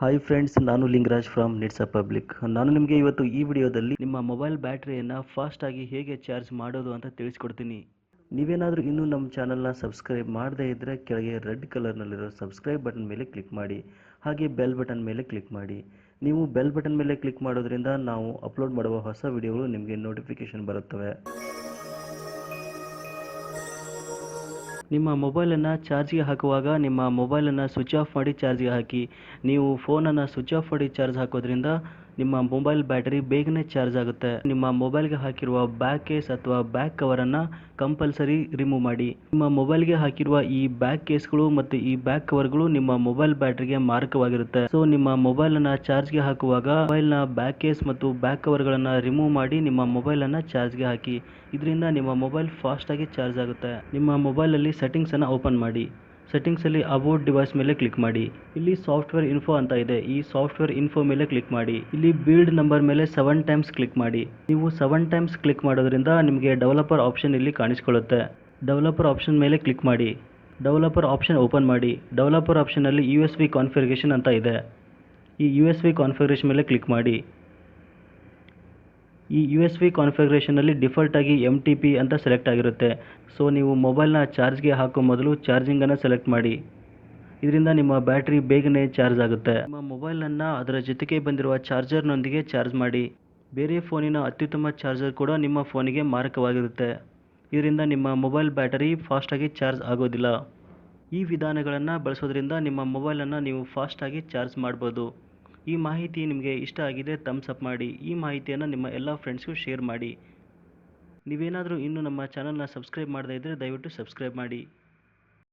Hi friends ನಾನು Lingaraj from nits public ನಾನು ನಿಮಗೆ ಇವತ್ತು ಈ ವಿಡಿಯೋದಲ್ಲಿ ನಿಮ್ಮ ಮೊಬೈಲ್ ಬ್ಯಾಟ್ರಿಯನ್ನು ಫಾಸ್ಟಾಗಿ ಹೇಗೆ ಚಾರ್ಜ್ ಮಾಡೋದು ಅಂತ ತಿಳಿಸ್ಕೊಡ್ತೀನಿ. ನೀವೇನಾದರೂ ಇನ್ನೂ ನಮ್ಮ ಚಾನಲ್ನ ಸಬ್ಸ್ಕ್ರೈಬ್ ಮಾಡದೇ ಇದ್ದರೆ ಕೆಳಗೆ ರೆಡ್ ಕಲರ್ನಲ್ಲಿರೋ ಸಬ್ಸ್ಕ್ರೈಬ್ ಬಟನ್ ಮೇಲೆ ಕ್ಲಿಕ್ ಮಾಡಿ, ಹಾಗೆ ಬೆಲ್ ಬಟನ್ ಮೇಲೆ ಕ್ಲಿಕ್ ಮಾಡಿ. ನೀವು ಬೆಲ್ ಬಟನ್ ಮೇಲೆ ಕ್ಲಿಕ್ ಮಾಡೋದ್ರಿಂದ ನಾವು ಅಪ್ಲೋಡ್ ಮಾಡುವ ಹೊಸ ವಿಡಿಯೋಗಳು ನಿಮಗೆ ನೋಟಿಫಿಕೇಶನ್ ಬರುತ್ತವೆ. ನಿಮ್ಮ ಮೊಬೈಲನ್ನು ಚಾರ್ಜ್ಗೆ ಹಾಕುವಾಗ ನಿಮ್ಮ ಮೊಬೈಲನ್ನು ಸ್ವಿಚ್ ಆಫ್ ಮಾಡಿ ಚಾರ್ಜ್ಗೆ ಹಾಕಿ. ನೀವು ಫೋನನ್ನು ಸ್ವಿಚ್ ಆಫ್ ಮಾಡಿ ಚಾರ್ಜ್ ಹಾಕೋದ್ರಿಂದ ನಿಮ್ಮ ಮೊಬೈಲ್ ಬ್ಯಾಟರಿ ಬೇಗನೆ ಚಾರ್ಜ್ ಆಗುತ್ತೆ. ನಿಮ್ಮ ಮೊಬೈಲ್ಗೆ ಹಾಕಿರುವ ಬ್ಯಾಕ್ ಕೇಸ್ ಅಥವಾ ಬ್ಯಾಕ್ ಕವರನ್ನು ಕಂಪಲ್ಸರಿ ರಿಮೂವ್ ಮಾಡಿ. ನಿಮ್ಮ ಮೊಬೈಲ್ಗೆ ಹಾಕಿರುವ ಈ ಬ್ಯಾಕ್ ಕೇಸ್ಗಳು ಮತ್ತು ಈ ಬ್ಯಾಕ್ ಕವರ್ಗಳು ನಿಮ್ಮ ಮೊಬೈಲ್ ಬ್ಯಾಟರಿಗೆ ಮಾರಕವಾಗಿರುತ್ತೆ. ಸೊ ನಿಮ್ಮ ಮೊಬೈಲನ್ನು ಚಾರ್ಜ್ಗೆ ಹಾಕುವಾಗ ಮೊಬೈಲ್ನ ಬ್ಯಾಕ್ ಕೇಸ್ ಮತ್ತು ಬ್ಯಾಕ್ ಕವರ್ಗಳನ್ನು ರಿಮೂವ್ ಮಾಡಿ ನಿಮ್ಮ ಮೊಬೈಲನ್ನು ಚಾರ್ಜ್ಗೆ ಹಾಕಿ. ಇದರಿಂದ ನಿಮ್ಮ ಮೊಬೈಲ್ ಫಾಸ್ಟಾಗಿ ಚಾರ್ಜ್ ಆಗುತ್ತೆ. ನಿಮ್ಮ ಮೊಬೈಲಲ್ಲಿ ಸೆಟ್ಟಿಂಗ್ಸನ್ನು ಓಪನ್ ಮಾಡಿ. ಸೆಟ್ಟಿಂಗ್ಸಲ್ಲಿ ಅಬೌಟ್ ಡಿವೈಸ್ ಮೇಲೆ ಕ್ಲಿಕ್ ಮಾಡಿ. ಇಲ್ಲಿ ಸಾಫ್ಟ್ವೇರ್ ಇನ್ಫೋ ಅಂತ ಇದೆ. ಈ ಸಾಫ್ಟ್ವೇರ್ ಇನ್ಫೋ ಮೇಲೆ ಕ್ಲಿಕ್ ಮಾಡಿ. ಇಲ್ಲಿ ಬಿಲ್ಡ್ ನಂಬರ್ ಮೇಲೆ ಸೆವೆನ್ ಟೈಮ್ಸ್ ಕ್ಲಿಕ್ ಮಾಡಿ. ನೀವು ಸೆವೆನ್ ಟೈಮ್ಸ್ ಕ್ಲಿಕ್ ಮಾಡೋದ್ರಿಂದ ನಿಮಗೆ ಡೆವಲಪರ್ ಆಪ್ಷನ್ ಇಲ್ಲಿ ಕಾಣಿಸ್ಕೊಳ್ಳುತ್ತೆ. ಡೆವಲಪರ್ ಆಪ್ಷನ್ ಮೇಲೆ ಕ್ಲಿಕ್ ಮಾಡಿ. ಡೆವಲಪರ್ ಆಪ್ಷನ್ ಓಪನ್ ಮಾಡಿ. ಡೆವಲಪರ್ ಆಪ್ಷನಲ್ಲಿ ಯು ಎಸ್ ವಿ ಕಾನ್ಫಿಗರೇಷನ್ ಅಂತ ಇದೆ. ಈ ಯು ಎಸ್ ವಿ ಕಾನ್ಫಿಗರೇಷನ್ ಮೇಲೆ ಕ್ಲಿಕ್ ಮಾಡಿ. ಈ ಯು ಎಸ್ ವಿ ಕಾನ್ಫಿಗರೇಷನಲ್ಲಿ ಡಿಫಾಲ್ಟಾಗಿ ಎಂ ಟಿ ಪಿ ಅಂತ ಸೆಲೆಕ್ಟ್ ಆಗಿರುತ್ತೆ. ಸೊ ನೀವು ಮೊಬೈಲ್ನ ಚಾರ್ಜ್ಗೆ ಹಾಕೋ ಮೊದಲು ಚಾರ್ಜಿಂಗನ್ನು ಸೆಲೆಕ್ಟ್ ಮಾಡಿ. ಇದರಿಂದ ನಿಮ್ಮ ಬ್ಯಾಟ್ರಿ ಬೇಗನೆ ಚಾರ್ಜ್ ಆಗುತ್ತೆ. ನಿಮ್ಮ ಮೊಬೈಲನ್ನು ಅದರ ಜೊತೆಗೆ ಬಂದಿರುವ ಚಾರ್ಜರ್ನೊಂದಿಗೆ ಚಾರ್ಜ್ ಮಾಡಿ. ಬೇರೆ ಫೋನಿನ ಅತ್ಯುತ್ತಮ ಚಾರ್ಜರ್ ಕೂಡ ನಿಮ್ಮ ಫೋನಿಗೆ ಮಾರಕವಾಗಿರುತ್ತೆ. ಇದರಿಂದ ನಿಮ್ಮ ಮೊಬೈಲ್ ಬ್ಯಾಟರಿ ಫಾಸ್ಟಾಗಿ ಚಾರ್ಜ್ ಆಗೋದಿಲ್ಲ. ಈ ವಿಧಾನಗಳನ್ನು ಬಳಸೋದ್ರಿಂದ ನಿಮ್ಮ ಮೊಬೈಲನ್ನು ನೀವು ಫಾಸ್ಟಾಗಿ ಚಾರ್ಜ್ ಮಾಡ್ಬೋದು. ಈ ಮಾಹಿತಿ ನಿಮಗೆ ಇಷ್ಟ ಆಗಿದೆ ಥಮ್ಸ್ ಅಪ್ ಮಾಡಿ. ಈ ಮಾಹಿತಿಯನ್ನು ನಿಮ್ಮ ಎಲ್ಲ ಫ್ರೆಂಡ್ಸ್ಗೂ ಶೇರ್ ಮಾಡಿ. ನೀವೇನಾದರೂ ಇನ್ನೂ ನಮ್ಮ ಚಾನಲ್ನ ಸಬ್ಸ್ಕ್ರೈಬ್ ಮಾಡದೇ ಇದ್ದರೆ ದಯವಿಟ್ಟು ಸಬ್ಸ್ಕ್ರೈಬ್ ಮಾಡಿ.